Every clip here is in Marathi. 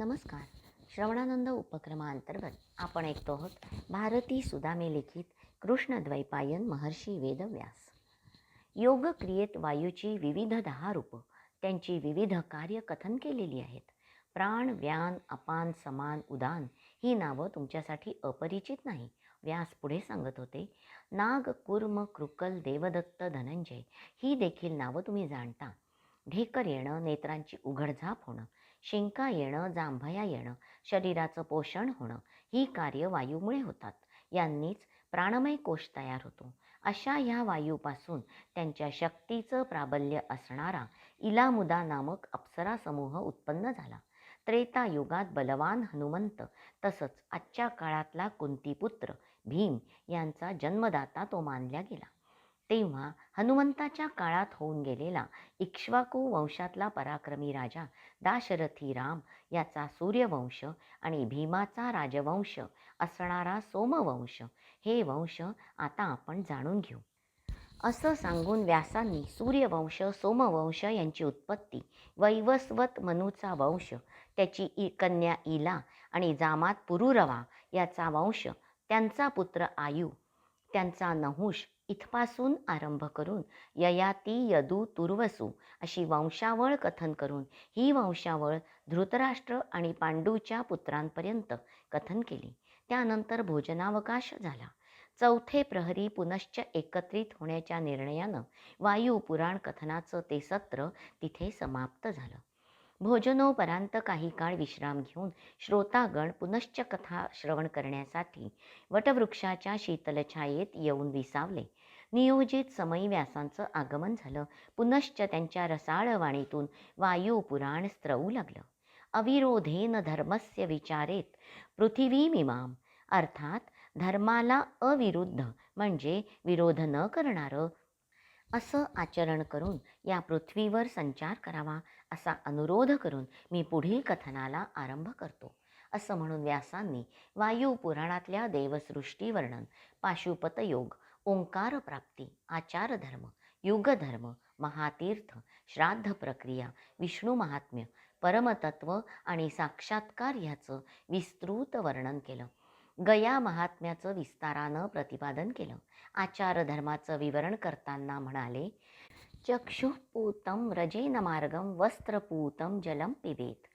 नमस्कार. श्रवणानंद उपक्रमांतर्गत आपण ऐकतो आहोत भारती सुदामे लिखित कृष्णद्वैपायन महर्षी वेदव्यास. योग क्रियेत वायूची विविध दहा रूपं त्यांची विविध कार्य कथन केलेली आहेत. प्राण व्यान अपान समान उदान ही नावं तुमच्यासाठी अपरिचित नाही व्यास पुढे सांगत होते. नाग कुर्म कृकल देवदत्त धनंजय ही देखील नावं तुम्ही जाणता. ढेकर येणं नेत्रांची उघडझाप होणं शिंका येणं जांभया येणं शरीराचं पोषण होणं ही कार्य वायूमुळे होतात. यांनीच प्राणमय कोश तयार होतो. अशा ह्या वायूपासून त्यांच्या शक्तीचं प्राबल्य असणारा इलामुदा नामक अप्सरा समूह उत्पन्न झाला. त्रेता युगात बलवान हनुमंत तसंच आजच्या काळातला कुंतीपुत्र भीम यांचा जन्मदाता तो मानला गेला. तेव्हा हनुमंताच्या काळात होऊन गेलेला इक्ष्वाकू वंशातला पराक्रमी राजा दाशरथी राम याचा सूर्यवंश आणि भीमाचा राजवंश असणारा सोमवंश हे वंश आता आपण जाणून घेऊ. असं सांगून व्यासांनी सूर्यवंश सोमवंश यांची उत्पत्ती वैवस्वत मनूचा वंश त्याची इ कन्या इला आणि जामात पुरुरवा याचा वंश त्यांचा पुत्र आयु त्यांचा नहुष इथपासून आरंभ करून ययाती यदू तुर्वसू अशी वंशावळ कथन करून ही वंशावळ धृतराष्ट्र आणि पांडूच्या पुत्रांपर्यंत कथन केली. त्यानंतर भोजनावकाश झाला. चौथे प्रहरी पुनश्च एकत्रित होण्याच्या निर्णयानं वायू पुराण कथनाचं ते सत्र तिथे समाप्त झालं. भोजनोपरांत काही काळ विश्राम घेऊन श्रोतागण पुनश्च कथा श्रवण करण्यासाठी वटवृक्षाच्या शीतलछायेत येऊन विसावले. नियोजित समयी व्यासांचं आगमन झालं. पुनश्च त्यांच्या रसाळ वाणीतून वायू पुराण स्त्रवू लागलं. अविरोधेन धर्मस्य विचारेत पृथिवीमिमाम. अर्थात धर्माला अविरुद्ध म्हणजे विरोध न करणारं. असं आचरण करून या पृथ्वीवर संचार करावा असा अनुरोध करून मी पुढील कथनाला आरंभ करतो. असं म्हणून व्यासांनी वायू पुराणातल्या देवसृष्टी वर्णन पाशुपत योग ओंकार प्राप्ती आचारधर्म युगधर्म महातीर्थ श्राद्ध प्रक्रिया विष्णू महात्म्य परमतत्व आणि साक्षात्कार ह्याचं विस्तृत वर्णन केलं. गया महात्म्याचं विस्तारानं प्रतिपादन केलं. आचारधर्माचं विवरण करताना म्हणाले चक्षुपूतं रजेन मार्गं वस्त्रपूतं जलं पिबेत।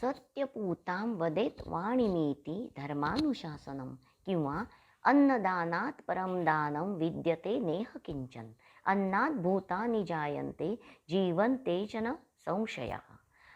सत्यपूतां वदेत वाणिमीती धर्मानुशासनं किंवा अन्नदानात परमदानं विद्यते नेह किंचन अन्नात भूतानि जायन्ते जीवन तेजन न संशयः।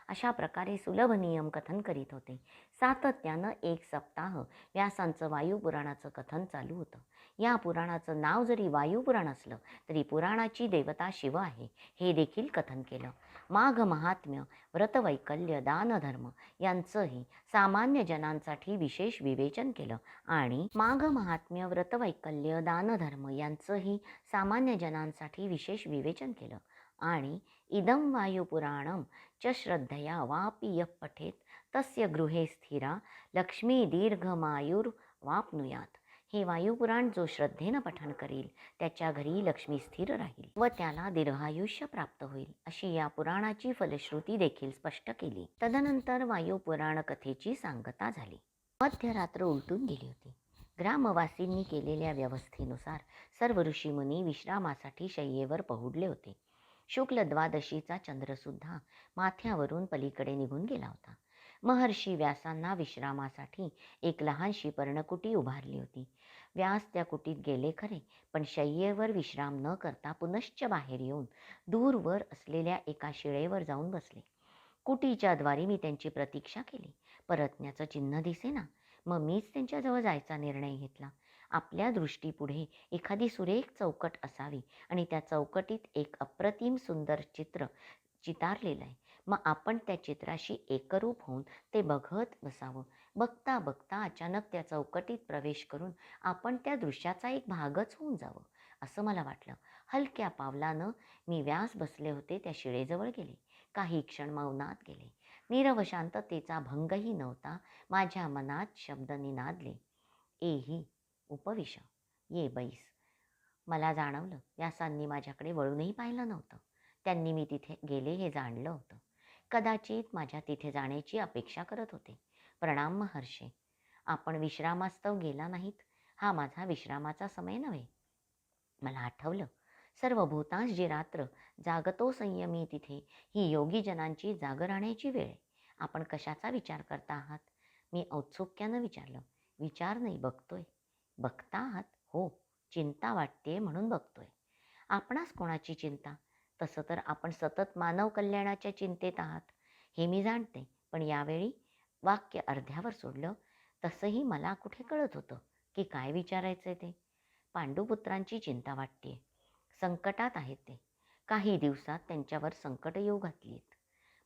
अशा प्रकारे सुलभ नियम कथन करीत होते। सातत्यानं एक सप्ताह व्यासांचं वायुपुराणाचं कथन चालू होतं। या पुराणाचं नाव जरी वायुपुराण असलं तरी पुराणाची देवता शिव आहे हे देखील कथन केलं. माघ महात्म्य व्रतवैकल्य दानधर्म यांचंही सामान्य जनांसाठी विशेष विवेचन केलं आणि माघ महात्म्य व्रतवैकल्य दानधर्म यांचंही सामान्य जनांसाठी विशेष विवेचन केलं. आणि इदं वायुपुराणं च श्रद्धया वापी पठेत तस्य गृहे स्थिरा लक्ष्मी दीर्घमायुर्वाप्नुयात हे वायुपुराण जो श्रद्धेनं पठण करील. त्याच्या घरी लक्ष्मी स्थिर राहील व त्याला दीर्घायुष्य प्राप्त होईल अशी या पुराणाची फलश्रुती देखील स्पष्ट केली. तदनंतर वायुपुराण कथेची सांगता झाली. मध्यरात्र उलटून गेली होती. ग्रामवासींनी केलेल्या व्यवस्थेनुसार सर्व ऋषीमुनी विश्रामासाठी शय्येवर पहुडले होते. शुक्ल द्वादशीचा चंद्रसुद्धा माथ्यावरून पलीकडे निघून गेला होता. महर्षी व्यासांना विश्रामासाठी एक लहानशी पर्णकुटी उभारली होती. व्यास त्या कुटीत गेले खरे. पण शय्येवर विश्राम न करता पुनश्च बाहेर येऊन दूरवर असलेल्या एका शिळेवर जाऊन बसले. कुटीच्या द्वारे मी त्यांची प्रतीक्षा केली. परतण्याचं चिन्ह दिसेना. मग मीच त्यांच्याजवळ जायचा निर्णय घेतला. आपल्या दृष्टीपुढे एखादी सुरेख चौकट असावी आणि त्या चौकटीत एक अप्रतिम सुंदर चित्र चितारलेलं आहे. मग आपण त्या चित्राशी एकरूप होऊन ते बघत बसावं. बघता बघता अचानक त्या चौकटीत प्रवेश करून आपण त्या दृश्याचा एक भागच होऊन जावं असं मला वाटलं. हलक्या पावलानं मी व्यास बसले होते त्या शिळेजवळ गेले. काही क्षण मौनात गेले. नीरव शांततेचा भंगही नव्हता. माझ्या मनात शब्द निनादले. एही उपविश. ये बैस. मला जाणवलं व्यासांनी माझ्याकडे वळूनही पाहिलं नव्हतं. त्यांनी मी तिथे गेले हे जाणलं होतं. कदाचित माझ्या तिथे जाण्याची अपेक्षा करत होते. प्रणाम महर्षे. आपण विश्रामास्तव गेला नाहीत. हा माझा विश्रामाचा समय नव्हे. मला आठवलं सर्व भूतांश जी रात्र जागतो संयमी तिथे ही योगीजनांची जाग राहण्याची वेळ. आहे आपण कशाचा विचार करता आहात? मी औत्सुक्यानं विचारलं. विचार नाही बघतोय. बघता आहात हो चिंता वाटते म्हणून बघतोय. आपणास कोणाची चिंता? तसं तर आपण सतत मानव कल्याणाच्या चिंतेत आहात. हे मी जाणते पण यावेळी वाक्य अर्ध्यावर सोडलं तसंही मला कुठे कळत होतं की काय विचारायचं ते. पांडुपुत्रांची चिंता वाटते संकटात आहेत ते. काही दिवसात त्यांच्यावर संकट येऊ घातलीत.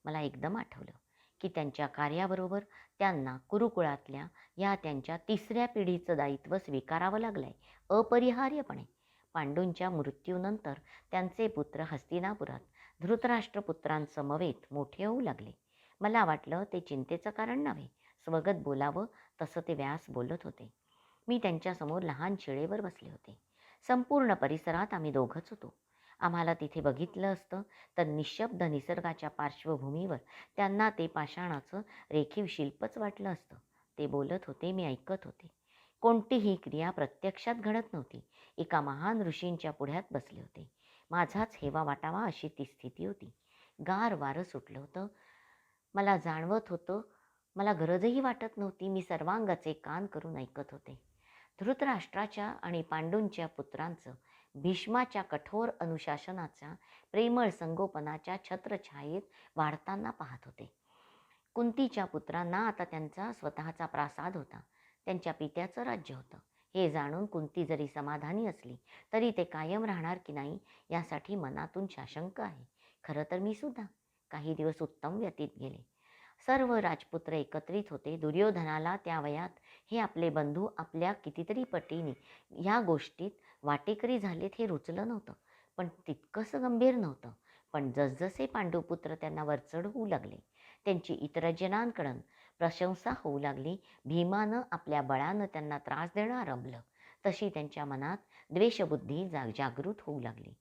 मला एकदम आठवलं की त्यांच्या कार्याबरोबर त्यांना कुरुकुळातल्या या त्यांच्या तिसऱ्या पिढीचं दायित्व स्वीकारावं लागलं आहे अपरिहार्यपणे. पांडूंच्या मृत्यूनंतर त्यांचे पुत्र हस्तिनापुरात धृतराष्ट्रपुत्रांसमवेत मोठे होऊ लागले. मला वाटलं ते चिंतेचं कारण नव्हे. स्वगत बोलावं तसं ते व्यास बोलत होते. मी त्यांच्यासमोर लहान शिळेवर बसले होते. संपूर्ण परिसरात आम्ही दोघंच होतो. आम्हाला तिथे बघितलं असतं तर निशब्द निसर्गाच्या पार्श्वभूमीवर त्यांना ते पाषाणाचं रेखीव शिल्पच वाटलं असतं. ते बोलत होते मी ऐकत होते. कोणतीही क्रिया प्रत्यक्षात घडत नव्हती. एका महान ऋषींच्या पुढ्यात बसले होते. माझाच हेवा वाटावा अशी ती स्थिती होती. गार वारं सुटलं होतं. मला जाणवत होतं मला गरजही वाटत नव्हती मी सर्वांगाचे कान करून ऐकत होते. धृतराष्ट्राच्या आणि पांडूंच्या पुत्रांचं भीष्माच्या कठोर अनुशासनाचा प्रेमळ संगोपनाच्या छत्रछायेत वाढताना पाहत होते. कुंतीच्या पुत्रांना आता त्यांचा स्वतःचा प्रासाद होता. त्यांच्या पित्याचं राज्य होतं. हे जाणून कुंती जरी समाधानी असली तरी ते कायम राहणार की नाही यासाठी मनातून शाशंक आहे. खरं तर मी सुद्धा काही दिवस उत्तम व्यतीत गेले. सर्व राजपुत्र एकत्रित होते. दुर्योधनाला त्या वयात हे आपले बंधू आपल्या कितीतरी पटीने ह्या गोष्टीत वाटेकरी झालेत हे रुचलं नव्हतं. पण तितकंसं गंभीर नव्हतं. पण जसजसे पांडुपुत्र त्यांना वरचढ होऊ लागले त्यांची इतरजनांकडून प्रशंसा होऊ लागली भीमानं आपल्या बळानं त्यांना त्रास देणं आरंभलं तशी त्यांच्या मनात द्वेषबुद्धी जा जागृत होऊ लागली.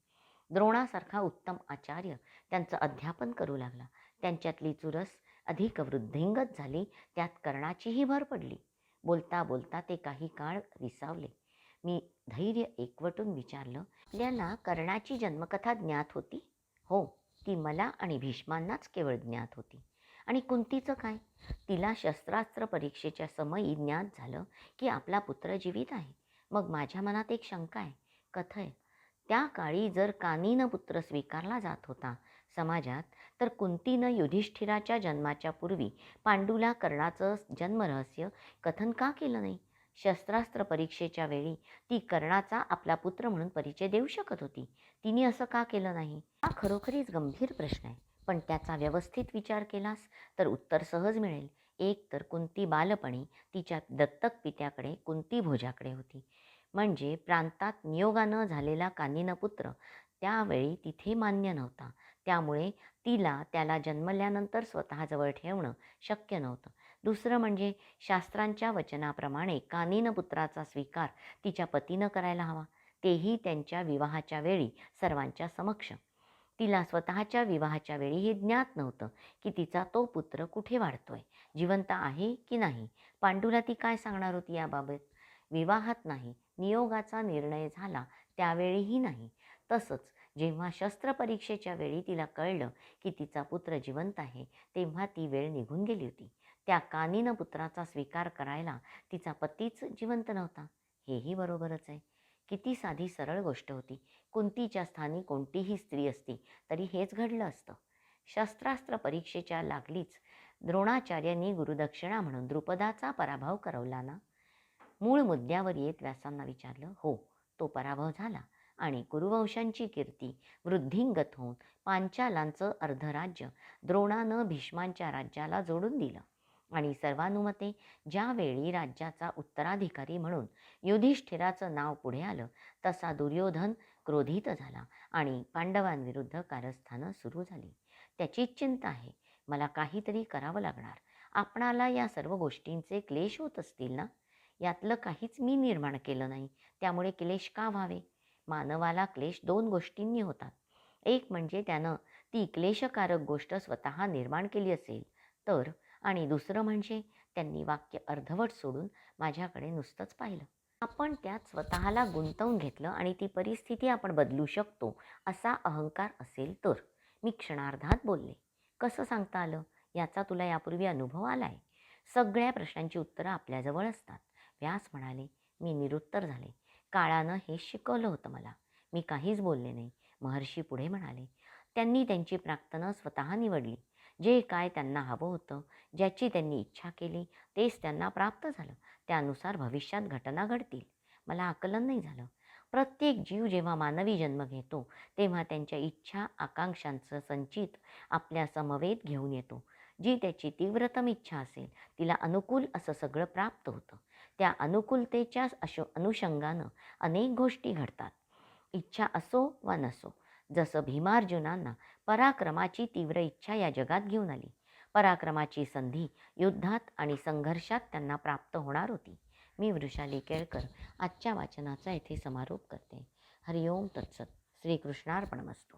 द्रोणासारखा उत्तम आचार्य त्यांचं अध्यापन करू लागला. त्यांच्यातली चुरस अधिक वृद्धिंगत झाली. त्यात कर्णाचीही भर पडली. बोलता बोलता ते काही काळ विसावले. मी धैर्य एकवटून विचारलं आपल्याला कर्णाची जन्मकथा ज्ञात होती? हो ती मला आणि भीष्मांनाच केवळ ज्ञात होती. आणि कुंतीचं काय? तिला शस्त्रास्त्र परीक्षेच्या समयी ज्ञात झालं की आपला पुत्र जीवित आहे. मग माझ्या मनात एक शंका आहे. कथय त्या काळी जर कानीनं पुत्र स्वीकारला जात होता समाजात तर कुंतीनं युधिष्ठिराच्या जन्माच्या पूर्वी पांडूला कर्णाचं जन्मरहस्य कथन का केलं नाही? शस्त्रास्त्र परीक्षेच्या वेळी ती कर्णाचा आपला पुत्र म्हणून परिचय देऊ शकत होती. तिने असं का केलं नाही? हा खरोखरीच गंभीर प्रश्न आहे. पण त्याचा व्यवस्थित विचार केलास तर उत्तर सहज मिळेल. एक तर कुंती बालपणी तिच्या दत्तक पित्याकडे कुंती भोजाकडे होती. म्हणजे प्रांतात नियोगानं झालेला कानिन पुत्र त्यावेळी तिथे मान्य नव्हता. त्यामुळे तिला त्याला जन्मल्यानंतर स्वतःजवळ ठेवणं शक्य नव्हतं. दुसरं म्हणजे शास्त्रांच्या वचनाप्रमाणे कानिन पुत्राचा स्वीकार तिच्या पतीनं करायला हवा. तेही त्यांच्या विवाहाच्या वेळी सर्वांच्या समक्ष. तिला स्वतःच्या विवाहाच्या वेळी हे ज्ञात नव्हतं की तिचा तो पुत्र कुठे वाढतोय जिवंत आहे की नाही. पांडूला ती काय सांगणार होती याबाबत? विवाहात नाही नियोगाचा निर्णय झाला त्यावेळीही नाही. तसंच जेव्हा शस्त्रपरीक्षेच्या वेळी तिला कळलं की तिचा पुत्र जिवंत आहे तेव्हा ती वेळ निघून गेली होती. त्या कानीनं पुत्राचा स्वीकार करायला तिचा पतीच जिवंत नव्हता. हेही बरोबरच आहे. किती साधी सरळ गोष्ट होती. कुंतीच्या स्थानी कोणतीही स्त्री असती तरी हेच घडलं असतं. शस्त्रास्त्र परीक्षेच्या लागलीच द्रोणाचार्यांनी गुरुदक्षिणा म्हणून द्रुपदाचा पराभव करवला ना? मूळ मुद्द्यावर येत व्यासांना विचारलं हो तो पराभव झाला आणि कुरुवंशांची कीर्ती वृद्धिंगत होऊन पांचालांचं अर्धराज्य द्रोणानं भीष्मांच्या राज्याला जोडून दिलं आणि सर्वानुमते ज्यावेळी राज्याचा उत्तराधिकारी म्हणून युधिष्ठिराचं नाव पुढे आलं तसा दुर्योधन क्रोधित झाला आणि पांडवांविरुद्ध कारस्थानं सुरू झाली. त्याचीच चिंता आहे मला काहीतरी करावं लागणार. आपणाला या सर्व गोष्टींचे क्लेश होत असतील ना? यातलं काहीच मी निर्माण केलं नाही. त्यामुळे क्लेश का व्हावे? मानवाला क्लेश दोन गोष्टींनी होतात. एक म्हणजे त्यानं ती क्लेशकारक गोष्ट स्वतः निर्माण केली असेल तर आणि दुसरं म्हणजे त्यांनी वाक्य अर्धवट सोडून माझ्याकडे नुसतंच पाहिलं. आपण त्यात स्वतःला गुंतवून घेतलं आणि ती परिस्थिती आपण बदलू शकतो असा अहंकार असेल तर. मी क्षणार्धात बोलले कसं सांगता आलं? याचा तुला यापूर्वी अनुभव आला आहे सगळ्या प्रश्नांची उत्तरं आपल्याजवळ असतात. व्यास म्हणाले मी निरुत्तर झाले. काळानं हे शिकवलं होतं मला. मी काहीच बोलले नाही. महर्षी पुढे म्हणाले त्यांनी त्यांची प्रार्थना स्वतः निवडली. जे काय त्यांना हवं होतं ज्याची त्यांनी इच्छा केली तेच त्यांना प्राप्त झालं. त्यानुसार भविष्यात घटना घडतील. मला आकलन नाही झालं. प्रत्येक जीव जेव्हा मानवी जन्म घेतो तेव्हा त्यांच्या इच्छा आकांक्षांचं संचित आपल्या समवेत घेऊन येतो. जी त्याची तीव्रतम इच्छा असेल तिला अनुकूल असं सगळं प्राप्त होतं. त्या अनुकूलतेच्या अशो अनुषंगानं अनेक गोष्टी घडतात. इच्छा असो वा नसो जसं भीमार्जुनांना पराक्रमाची तीव्र इच्छा या जगात घेऊन आली. पराक्रमाची संधी युद्धात आणि संघर्षात त्यांना प्राप्त होणार होती. मी वृषाली केळकर आजच्या वाचनाचा येथे समारोप करते. हरिओम तत्सत. श्रीकृष्णार्पणमस्तू.